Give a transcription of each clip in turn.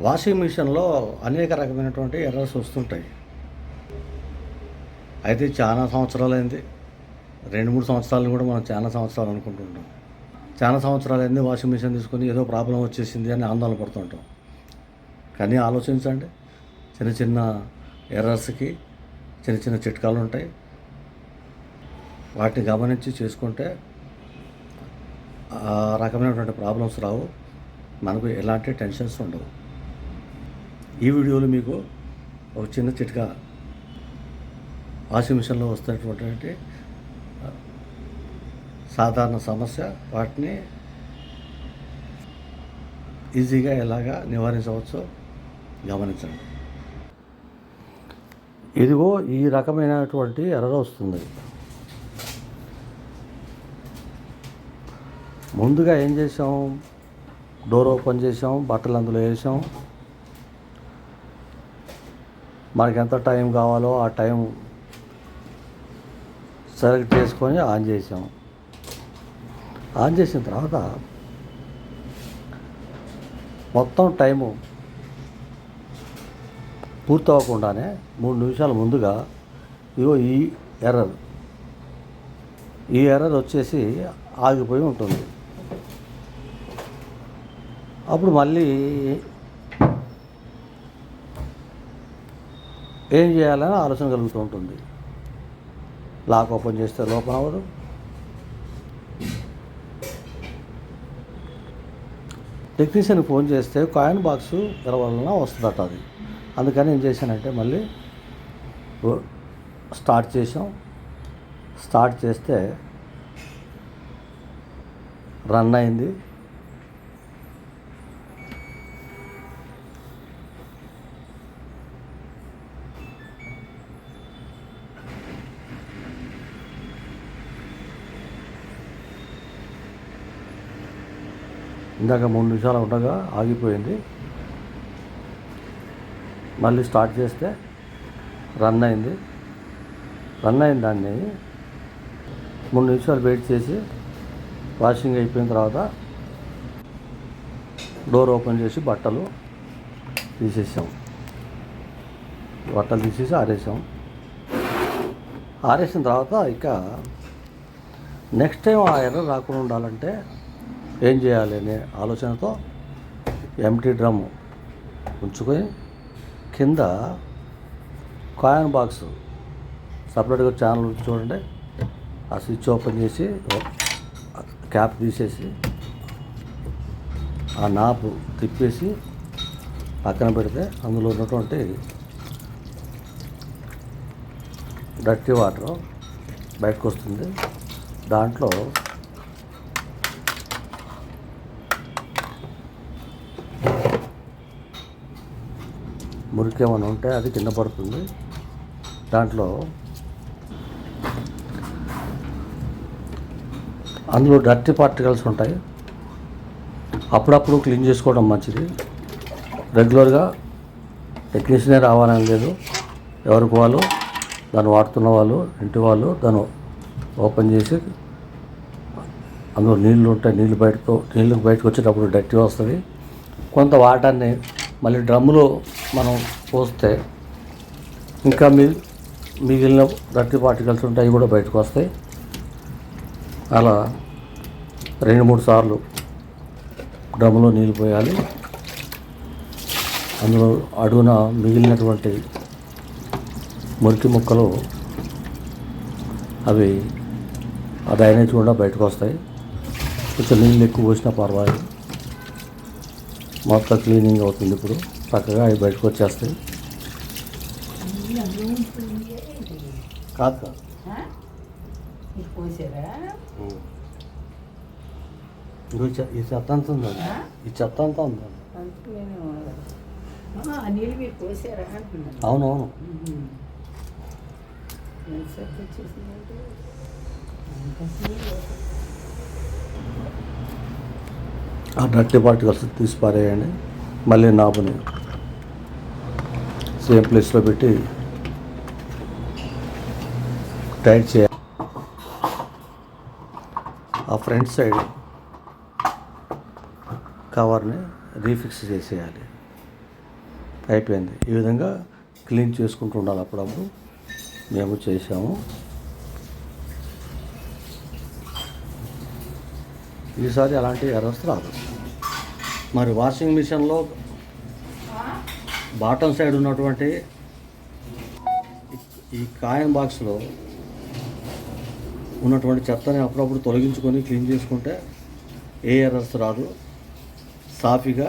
Washing మిషన్లో అనేక రకమైనటువంటి ఎర్రర్స్ వస్తుంటాయి. అయితే చాలా సంవత్సరాలైంది. రెండు మూడు సంవత్సరాలు కూడా మనం చాలా సంవత్సరాలు అనుకుంటుంటాం. చాలా సంవత్సరాలైంది వాషింగ్ మిషన్ తీసుకొని ఏదో ప్రాబ్లం వచ్చేసింది అని ఆందోళన పడుతుంటాం. కానీ ఆలోచించండి. చిన్న చిన్న ఎర్రర్స్కి చిన్న చిన్న చిట్కాలు ఉంటాయి. వాటిని గమనించి చేసుకుంటే ఆ రకమైనటువంటి ప్రాబ్లమ్స్ రావు. మనకు ఎలాంటి టెన్షన్స్ ఉండవు. ఈ వీడియోలో మీకు ఒక చిన్న చిట్కా వాషింగ్ మిషన్లో వస్తున్నటువంటి సాధారణ సమస్య వాటిని ఈజీగా ఎలాగా నివారించవచ్చో గమనించండి. ఇదిగో ఈ రకమైనటువంటి ఎర్ర వస్తుంది. ముందుగా ఏం చేసాం డోర్ ఓపెన్ చేసాం బట్టలు అందులో వేసాం మనకి ఎంత టైం కావాలో ఆ టైం సెలెక్ట్ చేసుకొని ఆన్ చేసాం. ఆన్ చేసిన తర్వాత మొత్తం టైము పూర్తి అవ్వకుండానే మూడు నిమిషాల ముందుగా ఇగో ఈ ఎర్రర్. ఈ ఎర్రర్ వచ్చేసి ఆగిపోయి ఉంటుంది. అప్పుడు మళ్ళీ ఏం చేయాలని ఆలోచన కలుగుతూ ఉంటుంది. లాక్ ఓపెన్ చేస్తే లోపల అవ్వదు. టెక్నీషియన్కి ఫోన్ చేస్తే కాయిన్ బాక్స్ తెరవాలన్నా వస్తుందట అది. అందుకని ఏం చేశానంటే మళ్ళీ స్టార్ట్ చేసాం స్టార్ట్ చేస్తే రన్ అయింది. ఇందాక మూడు నిమిషాలు ఉండగా ఆగిపోయింది. మళ్ళీ స్టార్ట్ చేస్తే రన్ అయింది. రన్ అయిన దాన్ని మూడు నిమిషాలు వెయిట్ చేసి వాషింగ్ అయిపోయిన తర్వాత డోర్ ఓపెన్ చేసి బట్టలు తీసేసాం. బట్టలు తీసేసి ఆరేసాం. ఆరేసిన తర్వాత ఇక నెక్స్ట్ టైం ఆ ఎర్ర రాకుండా ఉండాలంటే ఏం చేయాలి అనే ఆలోచనతో ఎంటీ డ్రమ్ ఉంచుకొని కింద కాయిన్ బాక్స్ సపరేట్గా ఛానల్ చూడండి. ఆ స్విచ్ ఓపెన్ చేసి క్యాప్ తీసేసి ఆ నాపు తిప్పేసి పక్కన పెడితే అందులో ఉన్నటువంటి డర్టీ వాటర్ బయటకు వస్తుంది. దాంట్లో మురికి ఏమైనా ఉంటే అది కింద పడుతుంది. దాంట్లో అందులో డర్టీ పార్టికల్స్ ఉంటాయి. అప్పుడప్పుడు క్లీన్ చేసుకోవడం మంచిది. రెగ్యులర్గా టెక్నీషియనే రావాలని లేదు. ఎవరికి వాళ్ళు దాన్ని వాడుతున్న వాళ్ళు ఇంటి వాళ్ళు దాన్ని ఓపెన్ చేసి అందులో నీళ్ళు ఉంటాయి. నీళ్ళు బయటకు నీళ్ళు బయటకు వచ్చేటప్పుడు డర్టీ వస్తుంది. కొంత వాటర్ని మళ్ళీ డ్రమ్ములో మనం పోస్తే ఇంకా మీ మిగిలిన డర్టీ పార్టికల్స్ ఉంటాయి అవి కూడా బయటకు వస్తాయి. అలా రెండు మూడు సార్లు డ్రమ్ములో నీళ్ళు పోయాలి. అందులో అడుగున మిగిలినటువంటి మురికి ముక్కలు అవి ఆ డ్రైనేజ్ కూడా బయటకు వస్తాయి. కొంచెం నీళ్ళు ఎక్కువ పోసినా పర్వాలేదు. మొత్తం క్లీనింగ్ అవుతుంది ఇప్పుడు. చక్కగా అవి బయటకు వచ్చేస్తాయి. కాదు. ఈ చెత్త అంతా ఉందండి? ఈ చెత్త అంతా ఉందండి? అవునవును. ఆ డర్టీ పార్టికల్స్ తీసి పారేయండి మళ్ళీ నాబుని సేమ్ ప్లేస్లో పెట్టి టైట్ చేయాలి ఆ ఫ్రంట్ సైడ్ కవర్ని రీఫిక్స్ చేసేయాలి. అయిపోయింది ఈ విధంగా క్లీన్ చేసుకుంటూ ఉండాలి అప్పుడప్పుడు. మేము చేసాము ఈసారి అలాంటి ఎర్రర్స్ రాదు. మరి వాషింగ్ మిషన్లో బాటమ్ సైడ్ ఉన్నటువంటి ఈ కాయిన్ బాక్స్లో ఉన్నటువంటి చెత్తని అప్పుడప్పుడు తొలగించుకొని క్లీన్ చేసుకుంటే ఏ ఎర్రర్స్ రాదు. సాఫీగా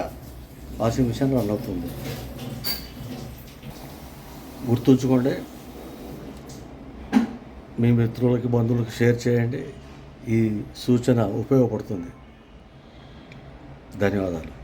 వాషింగ్ మిషన్ రన్ అవుతుంది. గుర్తుంచుకోండి మీ మిత్రులకి బంధువులకి షేర్ చేయండి. ఈ సూచన ఉపయోగపడుతుంది. ధన్యవాదాలు.